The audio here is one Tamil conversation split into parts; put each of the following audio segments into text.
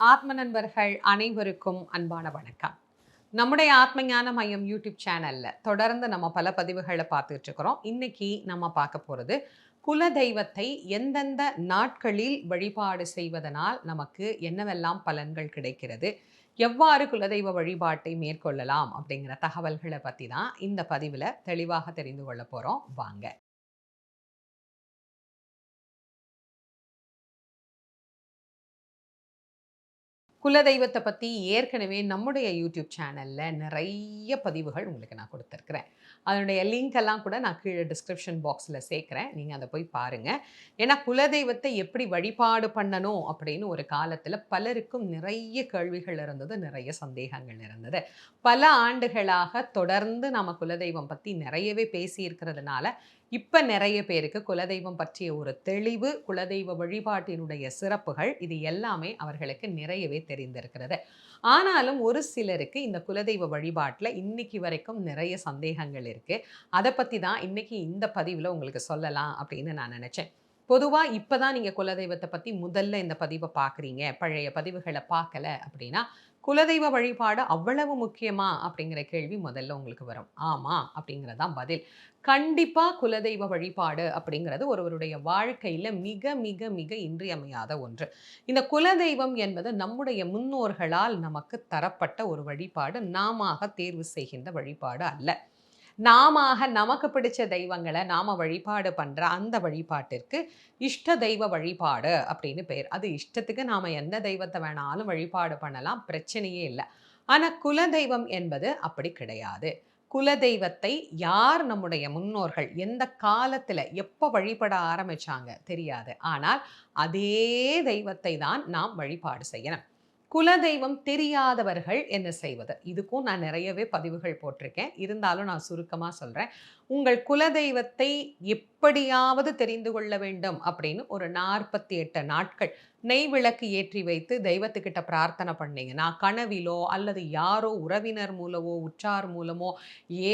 ஆத்ம நண்பர்கள் அனைவருக்கும் அன்பான வணக்கம். நம்முடைய ஆத்ம ஞான மையம் யூடியூப் சேனலில் தொடர்ந்து நம்ம பல பதிவுகளை பார்த்துட்டு இருக்கிறோம். இன்னைக்கு நம்ம பார்க்க போகிறது குல தெய்வத்தை எந்தெந்த நாட்களில் வழிபாடு செய்வதனால் நமக்கு என்னவெல்லாம் பலன்கள் கிடைக்கிறது எவ்வாறு குலதெய்வ வழிபாட்டை மேற்கொள்ளலாம் அப்படிங்கிற தகவல்களை பற்றி தான் இந்த பதிவில் தெளிவாக தெரிந்து கொள்ள போகிறோம் வாங்க. குலதெய்வத்தை பற்றி ஏற்கனவே நம்முடைய யூடியூப் சேனலில் நிறைய பதிவுகள் உங்களுக்கு நான் கொடுத்துருக்குறேன். அதனுடைய லிங்க் எல்லாம் கூட நான் கீழே டிஸ்கிரிப்ஷன் பாக்ஸில் சேர்க்குறேன். நீங்கள் அதை போய் பாருங்கள் ஏன்னா குலதெய்வத்தை எப்படி வழிபாடு பண்ணணும் அப்படின்னு ஒரு காலத்தில் பலருக்கும் நிறைய கேள்விகள் இருந்தது நிறைய சந்தேகங்கள் இருந்தது. பல ஆண்டுகளாக தொடர்ந்து நம்ம குலதெய்வம் பற்றி நிறையவே பேசி இருக்கிறதுனால இப்போ நிறைய பேருக்கு குலதெய்வம் பற்றிய ஒரு தெளிவு குலதெய்வ வழிபாட்டினுடைய சிறப்புகள் இது எல்லாமே அவர்களுக்கு நிறையவே தெரிந்திருக்கிறது. ஆனாலும் ஒரு சிலருக்கு இந்த குலதெய்வ வழிபாட்டில் இன்னைக்கு வரைக்கும் நிறைய சந்தேகங்கள் இருக்குது அதை பற்றி தான் இன்னைக்கு இந்த பதிவில் உங்களுக்கு சொல்லலாம் அப்படின்னு நான் நினச்சேன். பொதுவாக இப்போ தான் நீங்கள் குலதெய்வத்தை பற்றி முதல்ல இந்த பதிவை பார்க்குறீங்க பழைய பதிவுகளை பார்க்கல அப்படின்னா குலதெய்வ வழிபாடு அவ்வளவு முக்கியமா? அப்படிங்கிற கேள்வி முதல்ல உங்களுக்கு வரும். ஆமாம் அப்படிங்கிறதான் பதில். கண்டிப்பாக குலதெய்வ வழிபாடு அப்படிங்கிறது ஒருவருடைய வாழ்க்கையில் மிக மிக மிக இன்றியமையாத ஒன்று. இந்த குலதெய்வம் என்பது நம்முடைய முன்னோர்களால் நமக்கு தரப்பட்ட ஒரு வழிபாடு. நாம தேர்வு செய்கின்ற வழிபாடு அல்ல. நாம நமக்கு பிடிச்ச தெய்வங்களை நாம வழிபாடு பண்ற அந்த வழிபாட்டிற்கு இஷ்ட தெய்வ வழிபாடு அப்படின்னு பேர். அது இஷ்டத்துக்கு நாம எந்த தெய்வத்தை வேணாலும் வழிபாடு பண்ணலாம் பிரச்சனையே இல்லை. ஆனா குல தெய்வம் என்பது அப்படி கிடையாது. குலதெய்வத்தை யார் நம்முடைய முன்னோர்கள் எந்த காலத்தில் எப்போ வழிபட ஆரம்பிச்சாங்க தெரியாது. ஆனால் அதே தெய்வத்தை தான் நாம் வழிபாடு செய்யணும். குலதெய்வம் தெரியாதவர்கள் என்ன செய்வது? இதுக்கும் நான் நிறையவே பதிவுகள் போட்டிருக்கேன். இருந்தாலும் நான் சுருக்கமாக சொல்கிறேன் உங்கள் குலதெய்வத்தை எப்படியாவது தெரிந்து கொள்ள வேண்டும் அப்படின்னு ஒரு நாற்பத்தி எட்டு நாட்கள் நெய் விளக்கு ஏற்றி வைத்து தெய்வத்துக்கிட்ட பிரார்த்தனை பண்ணீங்கன்னா கனவிலோ அல்லது யாரோ உறவினர் மூலமோ உற்றார் மூலமோ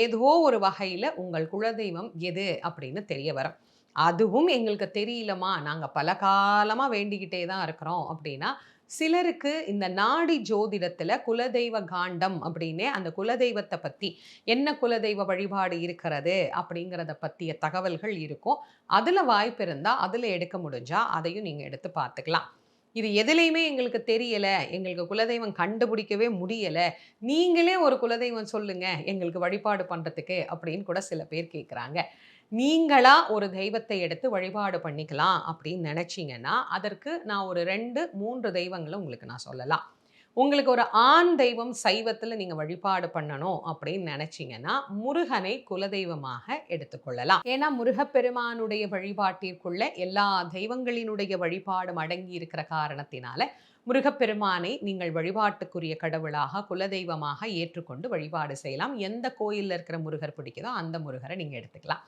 ஏதோ ஒரு வகையில் உங்கள் குலதெய்வம் எது அப்படின்னு தெரிய வரும். அதுவும் எங்களுக்கு தெரியலமா? நாங்கள் பல காலமாக வேண்டிக்கிட்டே தான் இருக்கிறோம் அப்படின்னா சிலருக்கு இந்த நாடி ஜோதிடத்தில் குலதெய்வ காண்டம் அப்படின்னு அந்த குலதெய்வத்தை பற்றி என்ன குலதெய்வ வழிபாடு இருக்கிறது அப்படிங்கிறத பற்றிய தகவல்கள் இருக்கும். அதில் வாய்ப்பு இருந்தால் அதில் எடுக்க முடிஞ்சா அதையும் நீங்கள் எடுத்து பார்த்துக்கலாம் இது எதுலையுமே எங்களுக்கு தெரியலை எங்களுக்கு குலதெய்வம் கண்டுபிடிக்கவே முடியலை நீங்களே ஒரு குலதெய்வம் சொல்லுங்க எங்களுக்கு வழிபாடு பண்றதுக்கு அப்படின்னு கூட சில பேர் கேட்குறாங்க நீங்களா ஒரு தெய்வத்தை எடுத்து வழிபாடு பண்ணிக்கலாம் அப்படின்னு நினச்சிங்கன்னா அதற்கு நான் ஒரு ரெண்டு மூன்று தெய்வங்களை உங்களுக்கு நான் சொல்லலாம். உங்களுக்கு ஒரு ஆண் தெய்வம் சைவத்தில் நீங்கள் வழிபாடு பண்ணணும் அப்படின்னு நினச்சிங்கன்னா முருகனை குலதெய்வமாக எடுத்துக்கொள்ளலாம். ஏன்னா முருகப்பெருமானுடைய வழிபாட்டிற்குள்ள எல்லா தெய்வங்களினுடைய வழிபாடும் அடங்கி இருக்கிற காரணத்தினால முருகப்பெருமானை நீங்கள் வழிபாட்டுக்குரிய கடவுளாக குலதெய்வமாக ஏற்றுக்கொண்டு வழிபாடு செய்யலாம். எந்த கோயிலில் இருக்கிற முருகர் பிடிக்குதோ அந்த முருகரை நீங்கள் எடுத்துக்கலாம்.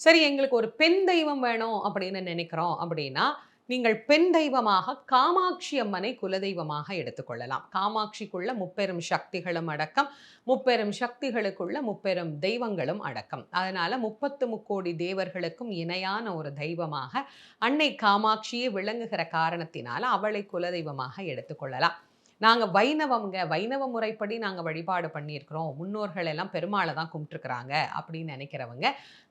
சரி எங்களுக்கு ஒரு பெண் தெய்வம் வேணும் அப்படின்னு நினைக்கிறோம் அப்படின்னா நீங்கள் பெண் தெய்வமாக காமாட்சி அம்மனை குலதெய்வமாக எடுத்துக்கொள்ளலாம். காமாட்சிக்குள்ள முப்பெரும் சக்திகளும் அடக்கம் முப்பெரும் சக்திகளுக்குள்ள முப்பெரும் தெய்வங்களும் அடக்கம். அதனால முப்பத்து முக்கோடி தேவர்களுக்கும் இணையான ஒரு தெய்வமாக அன்னை காமாட்சியே விளங்குகிற காரணத்தினால அவளை குலதெய்வமாக எடுத்துக்கொள்ளலாம். நாங்கள் வைணவங்க வைணவ முறைப்படி நாங்கள் வழிபாடு பண்ணியிருக்கிறோம். முன்னோர்கள் எல்லாம் பெருமாளை தான் கும்பிட்டுருக்குறாங்க அப்படின்னு நினைக்கிறவங்க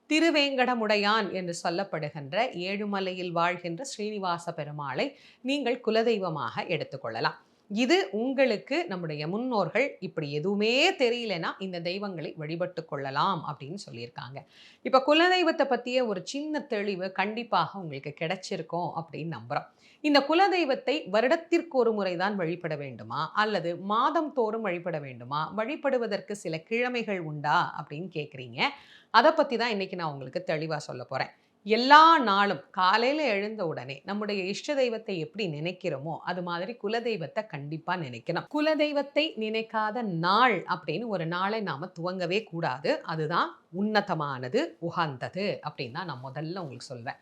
திருவேங்கடமுடையான் என்று சொல்லப்படுகின்ற ஏழுமலையில் வாழ்கின்ற ஸ்ரீனிவாச பெருமாளை நீங்கள் குலதெய்வமாக எடுத்துக்கொள்ளலாம். இது உங்களுக்கு நம்முடைய முன்னோர்கள் இப்படி எதுவுமே தெரியலனா இந்த தெய்வங்களை வழிபட்டு கொள்ளலாம் அப்படின்னு சொல்லியிருக்காங்க. இப்போ குலதெய்வத்தை பற்றிய ஒரு சின்ன தெளிவு கண்டிப்பாக உங்களுக்கு கிடைச்சிருக்கும் அப்படின்னு நம்புகிறோம் இந்த குலதெய்வத்தை வருடத்திற்கு ஒரு முறைதான் வழிபட வேண்டுமா? அல்லது மாதம் தோறும் வழிபட வேண்டுமா? வழிபடுவதற்கு சில கிழமைகள் உண்டா? அப்படின்னு கேட்குறீங்க அதை பற்றி தான் இன்றைக்கி நான் உங்களுக்கு தெளிவாக சொல்ல போகிறேன் எல்லா நாளும் காலையில் எழுந்த உடனே நம்முடைய இஷ்ட தெய்வத்தை எப்படி நினைக்கிறோமோ அது மாதிரி குலதெய்வத்தை கண்டிப்பாக நினைக்கணும். குலதெய்வத்தை நினைக்காத நாள் அப்படின்னு ஒரு நாளை நாம் துவங்கவே கூடாது. அதுதான் உன்னதமானது உகந்தது அப்படின்னு தான் நான் முதல்ல உங்களுக்கு சொல்வேன்.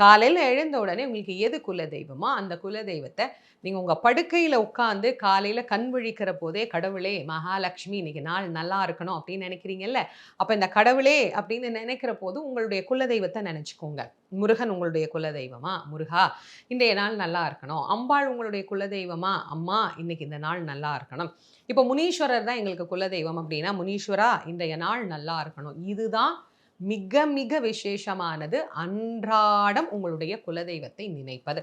காலையில் எழுந்த உடனே உங்களுக்கு எது குல தெய்வமோ அந்த குல தெய்வத்தை நீங்கள் உங்கள் படுக்கையில் உட்காந்து காலையில் கண் விழிக்கிற போதே கடவுளே மகாலட்சுமி இன்னைக்கு நாள் நல்லா இருக்கணும் அப்படின்னு நினைக்கிறீங்கல்ல? அப்போ இந்த கடவுளே அப்படின்னு நினைக்கிற போது உங்களுடைய குல தெய்வத்தை நினச்சிக்கோங்க. முருகன் உங்களுடைய குல தெய்வமா முருகா இன்றைய நாள் நல்லா இருக்கணும். அம்பாள் உங்களுடைய குல தெய்வமா அம்மா இன்னைக்கு இந்த நாள் நல்லா இருக்கணும். இப்போ முனீஸ்வரர் தான் எங்களுக்கு குல தெய்வம் அப்படின்னா முனீஸ்வரா இன்றைய நாள் நல்லா இருக்கணும். இதுதான் மிக மிக விசேஷமானது அன்றாடம் உங்களுடைய குலதெய்வத்தை நினைப்பது.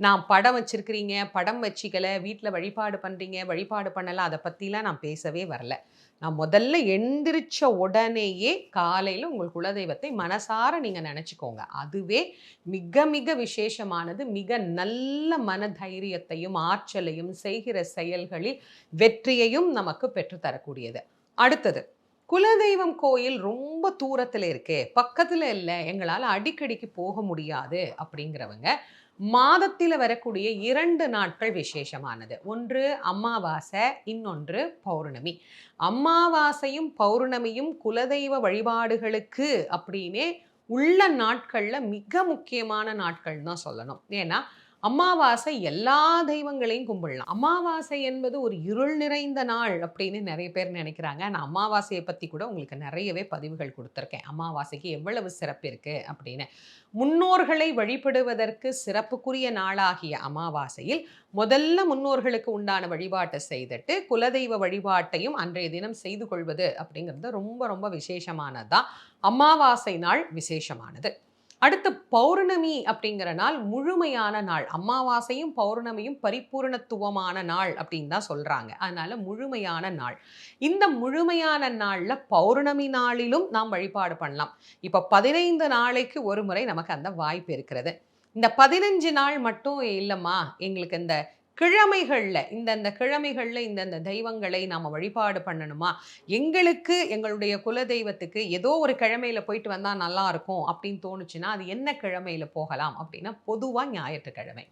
நான் படம் வச்சுருக்கிறீங்க படம் வச்சிக்கலை வீட்டில் வழிபாடு பண்ணுறீங்க வழிபாடு பண்ணலை அதை பற்றிலாம் நான் பேசவே வரல. நான் முதல்ல எந்திரிச்ச உடனேயே காலையில் உங்கள் குலதெய்வத்தை மனசார நீங்கள் நினச்சிக்கோங்க. அதுவே மிக மிக விசேஷமானது. மிக நல்ல மன தைரியத்தையும் ஆற்றலையும் செய்கிற செயல்களில் வெற்றியையும் நமக்கு பெற்றுத்தரக்கூடியது. அடுத்தது குலதெய்வம் கோயில் ரொம்ப தூரத்தில் இருக்கே. பக்கத்தில் இல்லை. எங்களால் அடிக்கடிக்கு போக முடியாது அப்படிங்கிறவங்க மாதத்தில் வரக்கூடிய இரண்டு நாட்கள் விசேஷமானது. ஒன்று அமாவாசை இன்னொன்று பௌர்ணமி. அமாவாசையும் பௌர்ணமியும் குலதெய்வ வழிபாடுகளுக்கு அப்படின்னே உள்ள நாட்களில் மிக முக்கியமான நாட்கள் தான் சொல்லணும். ஏன்னா அமாவாசை எல்லா தெய்வங்களையும் கும்பிடலாம். அமாவாசை என்பது ஒரு இருள் நிறைந்த நாள் அப்படின்னு நிறைய பேர் நினைக்கிறாங்க. நான் அமாவாசையை பற்றி கூட உங்களுக்கு நிறையவே பதிவுகள் கொடுத்துருக்கேன். அமாவாசைக்கு எவ்வளவு சிறப்பு இருக்குது அப்படின்னு. முன்னோர்களை வழிபடுவதற்கு சிறப்புக்குரிய நாளாகிய அமாவாசையில் முதல்ல முன்னோர்களுக்கு உண்டான வழிபாட்டை செய்துட்டு குலதெய்வ வழிபாட்டையும் அன்றைய தினம் செய்து கொள்வது அப்படிங்கிறது ரொம்ப ரொம்ப விசேஷமானதான் அமாவாசை நாள் விசேஷமானது. அடுத்து பௌர்ணமி அப்படிங்கிற நாள் முழுமையான நாள். அமாவாசையும் பௌர்ணமியும் பரிபூர்ணத்துவமான நாள் அப்படின்னு தான் சொல்கிறாங்க அதனால முழுமையான நாள். இந்த முழுமையான நாளில் பௌர்ணமி நாளிலும் நாம் வழிபாடு பண்ணலாம். இப்போ பதினைந்து நாளைக்கு ஒரு முறை நமக்கு அந்த வாய்ப்பு இருக்கிறது. இந்த பதினஞ்சு நாள் மட்டும் இல்லைம்மா. எங்களுக்கு இந்த கிழமைகளில் இந்தந்த கிழமைகளில் இந்தந்த தெய்வங்களை நாம் வழிபாடு பண்ணணுமா? எங்களுக்கு எங்களுடைய குல தெய்வத்துக்கு ஏதோ ஒரு கிழமையில் போயிட்டு வந்தால் நல்லா இருக்கும் அப்படின்னு தோணுச்சுன்னா அது என்ன கிழமையில் போகலாம் அப்படின்னா பொதுவாக ஞாயிற்றுக்கிழமை.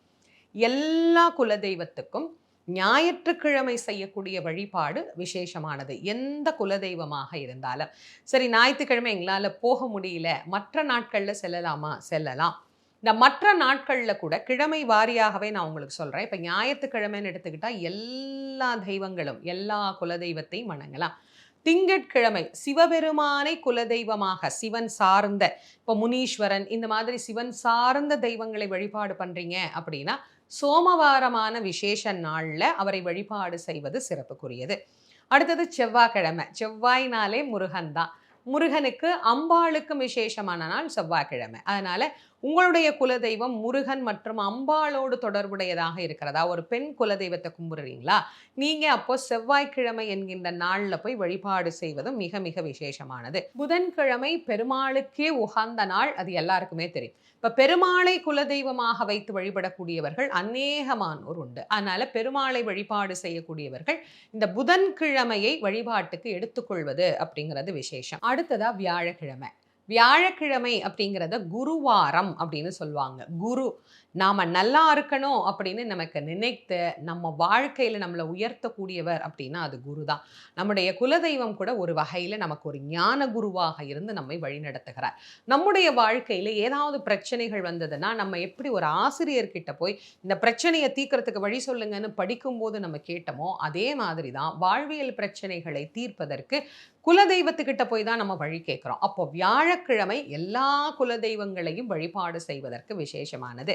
எல்லா குல தெய்வத்துக்கும் ஞாயிற்றுக்கிழமை செய்யக்கூடிய வழிபாடு விசேஷமானது. எந்த குலதெய்வமாக இருந்தாலும். சரி ஞாயிற்றுக்கிழமை எங்களால் போக முடியல. மற்ற நாட்களில் செல்லலாமா? செல்லலாம். இந்த மற்ற நாட்களில் கூட கிழமை வாரியாகவே நான் உங்களுக்கு சொல்கிறேன் இப்போ ஞாயிற்றுக்கிழமைன்னு எடுத்துக்கிட்டால் எல்லா தெய்வங்களும் எல்லா குலதெய்வத்தையும் வணங்கலாம். திங்கட்கிழமை சிவபெருமானை குலதெய்வமாக சிவன் சார்ந்த இப்போ முனீஸ்வரன் இந்த மாதிரி சிவன் சார்ந்த தெய்வங்களை வழிபாடு பண்ணுறீங்க அப்படின்னா சோமவாரமான விசேஷ நாளில் அவரை வழிபாடு செய்வது சிறப்புக்குரியது. அடுத்தது செவ்வாய்க்கிழமை. செவ்வாய்னாலே முருகன் தான். முருகனுக்கு அம்பாளுக்கும் விசேஷமான நாள் செவ்வாய்க்கிழமை. அதனால் உங்களுடைய குலதெய்வம் முருகன் மற்றும் அம்பாளோடு தொடர்புடையதாக இருக்கிறதா? ஒரு பெண் குலதெய்வத்தை கும்பிடுறீங்களா? நீங்க அப்போ செவ்வாய்க்கிழமை என்கின்ற நாள்ல போய் வழிபாடு செய்வதும் மிக மிக விசேஷமானது. புதன்கிழமை பெருமாளுக்கே உகந்த நாள் அது எல்லாருக்குமே தெரியும். இப்ப பெருமாளை குலதெய்வமாக வைத்து வழிபடக்கூடியவர்கள் அநேகமானோர் உண்டு. அதனால பெருமாளை வழிபாடு செய்யக்கூடியவர்கள் இந்த புதன்கிழமையை வழிபாட்டுக்கு எடுத்துக்கொள்வது அப்படிங்கிறது விசேஷம். அடுத்ததா வியாழக்கிழமை. வியாழக்கிழமை அப்படிங்கிறத குருவாரம் அப்படின்னு சொல்லுவாங்க. குரு நாம் நல்லா இருக்கணும் அப்படின்னு நமக்கு நினைத்து நம்ம வாழ்க்கையில் நம்மளை உயர்த்தக்கூடியவர் அப்படின்னா அது குரு தான் நம்முடைய குலதெய்வம் கூட ஒரு வகையில் நமக்கு ஒரு ஞான குருவாக இருந்து நம்மை வழிநடத்துகிறார். நம்முடைய வாழ்க்கையில் ஏதாவது பிரச்சனைகள் வந்ததுன்னா நம்ம எப்படி ஒரு ஆசிரியர்கிட்ட போய் இந்த பிரச்சனையை தீர்க்கறதுக்கு வழி சொல்லுங்கன்னு படிக்கும்போது நம்ம கேட்டோமோ அதே மாதிரி தான் வாழ்வியல் பிரச்சனைகளை தீர்ப்பதற்கு குலதெய்வத்துக்கிட்ட போய் தான் நம்ம வழி கேட்குறோம். அப்போ வியாழக்கிழமை எல்லா குலதெய்வங்களையும் வழிபாடு செய்வதற்கு விசேஷமானது.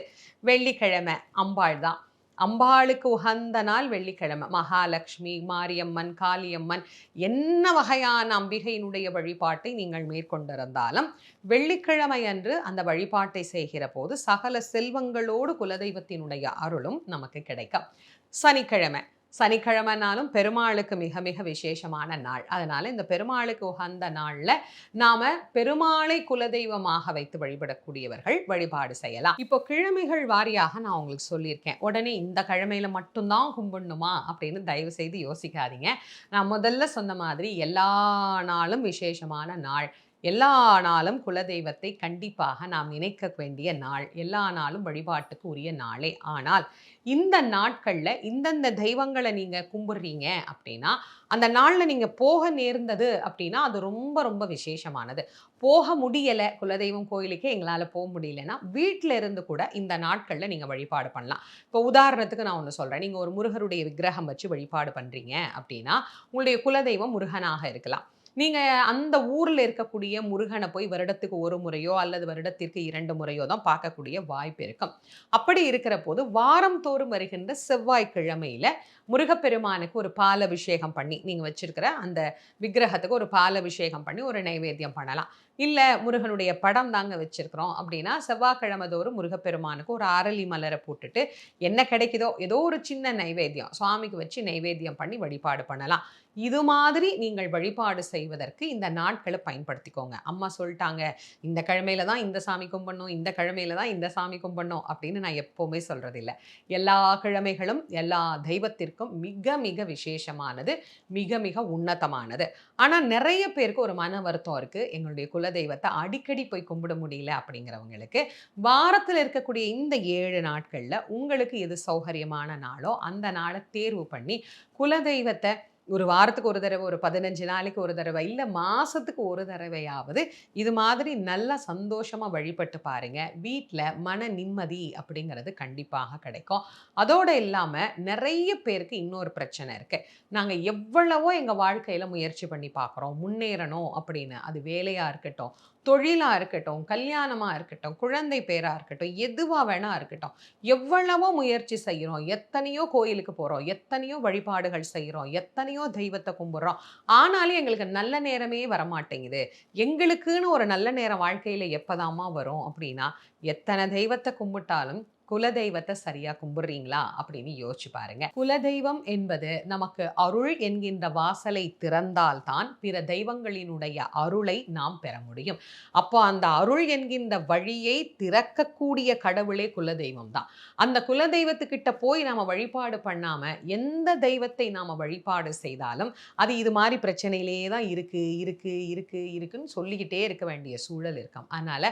வெள்ளிக்கிழமை அம்பாள் தான். அம்பாளுக்கு உகந்த நாள் வெள்ளிக்கிழமை. மகாலட்சுமி மாரியம்மன் காளியம்மன் என்ன வகையான அம்பிகையினுடைய வழிபாட்டை நீங்கள் மேற்கொண்டிருந்தாலும் வெள்ளிக்கிழமை அன்று அந்த வழிபாட்டை செய்கிற போது சகல செல்வங்களோடு குலதெய்வத்தினுடைய அருளும் நமக்கு கிடைக்கும். சனிக்கிழமை சனிக்கிழமைனாலும் பெருமாளுக்கு மிக மிக விசேஷமான நாள். அதனால் இந்த பெருமாளுக்கு உகந்த நாளில் நாம் பெருமாளை குலதெய்வமாக வைத்து வழிபடக்கூடியவர்கள் வழிபாடு செய்யலாம். இப்போ கிழமைகள் வாரியாக நான் உங்களுக்கு சொல்லியிருக்கேன். உடனே இந்த கிழமையில மட்டும்தான் கும்பிடணுமா அப்படின்னு தயவு செய்து யோசிக்காதீங்க. நான் முதல்ல சொன்ன மாதிரி எல்லா நாளும் விசேஷமான நாள். எல்லா நாளும் குலதெய்வத்தை கண்டிப்பாக நாம் நினைக்க வேண்டிய நாள். எல்லா நாளும் வழிபாட்டுக்கு உரிய நாளே. ஆனால் இந்த நாட்களில் இந்தந்த தெய்வங்களை நீங்கள் கும்பிட்றீங்க அப்படின்னா அந்த நாளில் நீங்கள் போக நேர்ந்தது அப்படின்னா அது ரொம்ப ரொம்ப விசேஷமானது. போக முடியலை குலதெய்வம் கோயிலுக்கே எங்களால் போக முடியலன்னா வீட்டில் இருந்து கூட இந்த நாட்களில் நீங்கள் வழிபாடு பண்ணலாம். இப்போ உதாரணத்துக்கு நான் ஒன்று சொல்கிறேன் நீங்கள் ஒரு முருகருடைய விக்கிரகம் வச்சு வழிபாடு பண்ணுறீங்க அப்படின்னா உங்களுடைய குலதெய்வம் முருகனாக இருக்கலாம். நீங்கள் அந்த ஊரில் இருக்கக்கூடிய முருகனை போய் வருடத்துக்கு ஒரு முறையோ அல்லது வருடத்திற்கு இரண்டு முறையோ தான் பார்க்கக்கூடிய வாய்ப்பு இருக்கும். அப்படி இருக்கிற போது வாரம் தோறும் வருகின்ற செவ்வாய்க்கிழமையில் முருகப்பெருமானுக்கு ஒரு பால் அபிஷேகம் பண்ணி நீங்கள் வச்சிருக்கிற அந்த விக்கிரகத்துக்கு ஒரு பால் அபிஷேகம் பண்ணி ஒரு நைவேத்தியம் பண்ணலாம். இல்லை முருகனுடைய படம் தாங்க வச்சுருக்கிறோம். அப்படின்னா செவ்வாய்க்கிழமை தோறும் முருகப்பெருமானுக்கு ஒரு அரளி மலரை போட்டுட்டு என்ன கிடைக்குதோ ஏதோ ஒரு சின்ன நைவேத்தியம் சுவாமிக்கு வச்சு நைவேத்தியம் பண்ணி வழிபாடு பண்ணலாம். இது மாதிரி நீங்கள் வழிபாடு செய்வதற்கு இந்த நாட்களை பயன்படுத்திக்கோங்க. அம்மா சொல்லிட்டாங்க இந்த கிழமையில தான் இந்த சாமி கும்பிடணும் இந்த கிழமையில தான் இந்த சாமி கும்பிடணும் அப்படின்னு நான் எப்போவுமே சொல்கிறதில்ல எல்லா கிழமைகளும் எல்லா தெய்வத்திற்கும் மிக மிக விசேஷமானது மிக மிக உன்னதமானது. ஆனால் நிறைய பேருக்கு ஒரு மன வருத்தம் இருக்குது எங்களுடைய குலதெய்வத்தை அடிக்கடி போய் கும்பிட முடியல அப்படிங்கிறவங்களுக்கு வாரத்தில் இருக்கக்கூடிய இந்த ஏழு நாட்களில் உங்களுக்கு எது சௌகரியமான நாளோ அந்த நாளை தேர்வு பண்ணி குலதெய்வத்தை ஒரு வாரத்துக்கு ஒரு தடவை ஒரு பதினஞ்சு நாளைக்கு ஒரு தடவை இல்லை மாதத்துக்கு ஒரு தடவையாவது இது மாதிரி நல்லா சந்தோஷமாக வழிபட்டு பாருங்க. வீட்டில் மன நிம்மதி அப்படிங்கிறது கண்டிப்பாக கிடைக்கும். அதோடு இல்லாமல் நிறைய பேருக்கு இன்னொரு பிரச்சனை இருக்குது நாங்கள் எவ்வளவோ எங்கள் வாழ்க்கையில் முயற்சி பண்ணி பார்க்குறோம் முன்னேறணும் அப்படின்னு. அது வேலையாக இருக்கட்டும் தொழிலாக இருக்கட்டும் கல்யாணமாக இருக்கட்டும் குழந்தை பேராக இருக்கட்டும் எதுவாக வேணா இருக்கட்டும் எவ்வளவோ முயற்சி செய்கிறோம் எத்தனையோ கோயிலுக்கு போகிறோம் எத்தனையோ வழிபாடுகள் செய்கிறோம் எத்தனையோ தெய்வத்தை கும்பிட்றோம். ஆனாலும் எங்களுக்கு நல்ல நேரமே வரமாட்டேங்குது. எங்களுக்குன்னு ஒரு நல்ல நேரம் வாழ்க்கையில் எப்போதாமா வரும் அப்படின்னா எத்தனை தெய்வத்தை கும்பிட்டாலும் குலதெய்வத்தை சரியா கும்பிடுறீங்களா அப்படின்னு யோசிச்சு பாருங்க. குலதெய்வம் என்பது நமக்கு அருள் என்கின்ற வாசலை திறந்தால்தான் பிற தெய்வங்களினுடைய அருளை நாம் பெற முடியும். அப்போ அந்த அருள் என்கின்ற வழியை திறக்கக்கூடிய கடவுளே குலதெய்வம் தான். அந்த குலதெய்வத்துக்கிட்ட போய் நாம வழிபாடு பண்ணாம எந்த தெய்வத்தை நாம வழிபாடு செய்தாலும் அது இது மாதிரி பிரச்சனையிலேயே தான் இருக்கு இருக்கு இருக்கு இருக்குன்னு சொல்லிக்கிட்டே இருக்க வேண்டிய சூழல் இருக்கும். அதனால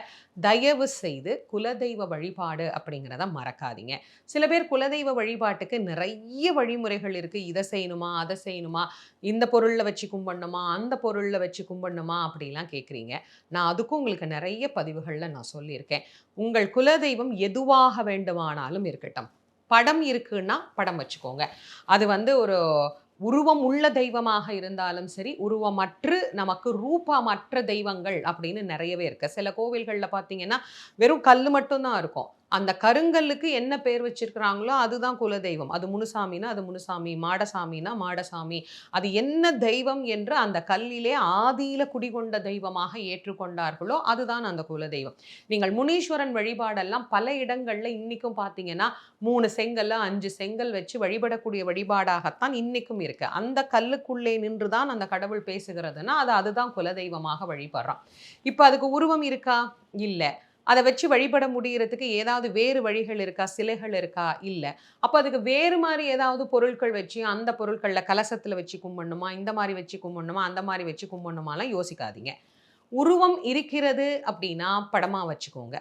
தயவு செய்து குலதெய்வ வழிபாடு அப்படிங்கிறத மறக்காதீங்க. சில பேர் குலதெய்வ வழிபாட்டுக்கு நிறைய வழிமுறைகள் இருக்குது இதை செய்யணுமா அதை செய்யணுமா இந்த பொருளில் வச்சு கும்பிடணுமா அந்த பொருளில் வச்சு கும்பிடணுமா அப்படிலாம் கேட்குறீங்க. நான் அதுக்கும் உங்களுக்கு நிறைய பதிவுகளில் நான் சொல்லியிருக்கேன். உங்கள் குலதெய்வம் எதுவாக வேண்டுமானாலும் இருக்கட்டும். படம் இருக்குன்னா படம் வச்சுக்கோங்க. அது வந்து ஒரு உருவம் உள்ள தெய்வமாக இருந்தாலும் சரி உருவமற்று நமக்கு ரூபமற்ற தெய்வங்கள் அப்படின்னு நிறையவே இருக்கு. சில கோவில்களில் பார்த்தீங்கன்னா வெறும் கல் மட்டும்தான் இருக்கும். அந்த கருங்கல்லுக்கு என்ன பேர் வச்சிருக்கிறாங்களோ அதுதான் குலதெய்வம். அது முனுசாமினா அது முனுசாமி மாடசாமினா மாடசாமி. அது என்ன தெய்வம் என்று அந்த கல்லிலே ஆதியில குடிகொண்ட தெய்வமாக ஏற்றுக்கொண்டார்களோ அதுதான் அந்த குலதெய்வம். நீங்கள் முனீஸ்வரன் வழிபாடெல்லாம் பல இடங்கள்ல இன்னைக்கும் பார்த்தீங்கன்னா மூணு செங்கல்ல அஞ்சு செங்கல் வச்சு வழிபடக்கூடிய வழிபாடாகத்தான் இன்னைக்கும் இருக்கு. அந்த கல்லுக்குள்ளே நின்று தான் அந்த கடவுள் பேசுகிறதுனா அது அதுதான் குலதெய்வமாக வழிபடுறான். இப்போ அதுக்கு உருவம் இருக்கா? இல்லை. அதை வச்சு வழிபட முடியறதுக்கு ஏதாவது வேறு வழிகள் இருக்கா? சிலைகள் இருக்கா? இல்லை. அப்போ அதுக்கு வேறு மாதிரி ஏதாவது பொருட்கள் வச்சு அந்த பொருட்களில் கலசத்தில் வச்சு கும்பிடணுமா? இந்த மாதிரி வச்சு கும்பிடணுமா? அந்த மாதிரி வச்சு கும்பிடணுமாலாம் யோசிக்காதீங்க. உருவம் இருக்கிறது அப்படின்னா படமாக வச்சுக்கோங்க.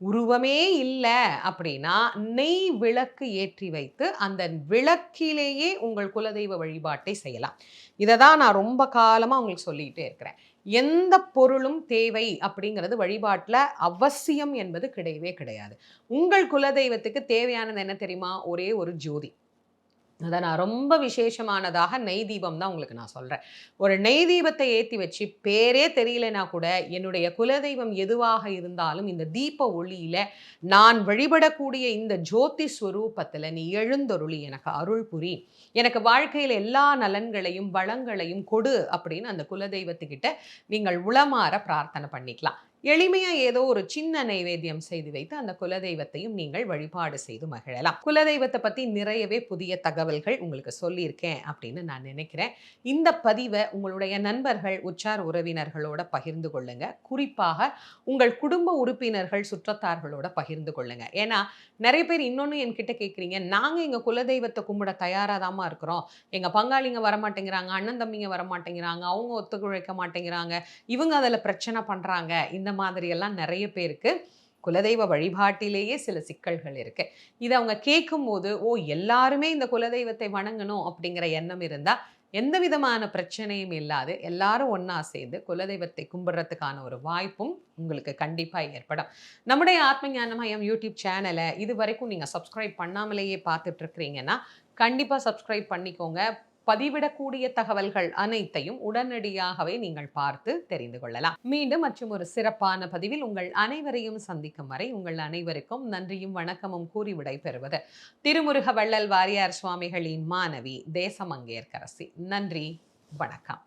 உருவமே இல்லை அப்படின்னா நெய் விளக்கு ஏற்றி வைத்து அந்த விளக்கிலேயே உங்கள் குலதெய்வ வழிபாட்டை செய்யலாம். இதை தான் நான் ரொம்ப காலமாக உங்களுக்கு சொல்லிகிட்டே இருக்கிறேன். எந்த பொருளும் தேவை அப்படிங்கிறது வழிபாட்டில் அவசியம் என்பது கிடையவே கிடையாது. உங்கள் குலதெய்வத்துக்கு தேவையானது என்ன தெரியுமா? ஒரே ஒரு ஜோதி. அதை நான் ரொம்ப விசேஷமானதாக நெய் தீபம் தான் உங்களுக்கு நான் சொல்கிறேன் ஒரு நெய் தீபத்தை ஏற்றி வச்சு பேரே தெரியலனா கூட என்னுடைய குலதெய்வம் எதுவாக இருந்தாலும் இந்த தீப ஒளியில் நான் வழிபடக்கூடிய இந்த ஜோதி ஸ்வரூபத்தில் நீ எழுந்தொருளி எனக்கு அருள் புரி. எனக்கு வாழ்க்கையில் எல்லா நலன்களையும் வளங்களையும் கொடு அப்படின்னு அந்த குலதெய்வத்துக்கிட்ட நீங்கள் உளமாற பிரார்த்தனை பண்ணிக்கலாம். எளிமையா ஏதோ ஒரு சின்ன நைவேத்தியம் செய்து வைத்து அந்த குலதெய்வத்தையும் நீங்கள் வழிபாடு செய்து மகிழலாம். குலதெய்வத்தை பத்தி நிறையவே புதிய தகவல்கள் உங்களுக்கு சொல்லியிருக்கேன் அப்படின்னு நான் நினைக்கிறேன். இந்த பதிவை உங்களுடைய நண்பர்கள் உற்றார் உறவினர்களோட பகிர்ந்து கொள்ளுங்க. குறிப்பாக உங்கள் குடும்ப உறுப்பினர்கள் சுற்றத்தார்களோட பகிர்ந்து கொள்ளுங்க. ஏன்னா நிறைய பேர் இன்னொன்று என்கிட்ட கேட்குறீங்க நாங்கள் எங்கள் குலதெய்வத்தை கும்பிட தயாராக தாமா இருக்கிறோம். எங்கள் பங்காளிங்க வரமாட்டேங்கிறாங்க அண்ணன் தம்பிங்க வரமாட்டேங்கிறாங்க அவங்க ஒத்துழைக்க மாட்டேங்கிறாங்க இவங்க அதில் பிரச்சனை பண்ணுறாங்க இந்த மாதிரியெல்லாம் நிறைய பேருக்கு குலதெய்வ வழிபாட்டிலேயே சில சிக்கல்கள் இருக்கு. இதை அவங்க கேட்கும்போது ஓ எல்லாருமே இந்த குலதெய்வத்தை வணங்கணும் அப்படிங்கிற எண்ணம் இருந்தால் எந்த விதமான பிரச்சனையும் இல்லாது எல்லாரும் ஒன்றா சேர்ந்து குலதெய்வத்தை கும்பிட்றதுக்கான ஒரு வாய்ப்பும் உங்களுக்கு கண்டிப்பாக ஏற்படும். நம்முடைய ஆத்ம ஞானமயம் யூடியூப் சேனலை இது வரைக்கும் நீங்கள் சப்ஸ்கிரைப் பண்ணாமலேயே பார்த்துட்டு இருக்கிறீங்கன்னா கண்டிப்பாக சப்ஸ்கிரைப் பண்ணிக்கோங்க. பதிவிடக்கூடிய தகவல்கள் அனைத்தையும் உடனடியாகவே நீங்கள் பார்த்து தெரிந்து கொள்ளலாம். மீண்டும் மற்றும் ஒரு சிறப்பான பதிவில் உங்கள் அனைவரையும் சந்திக்கும் வரை உங்கள் அனைவருக்கும் நன்றியும் வணக்கமும் கூறி விடைபெறுவது திருமுருக வள்ளல் வாரியார் சுவாமிகளின் மாணவி தேசமங்கேற்கரசி. நன்றி வணக்கம்.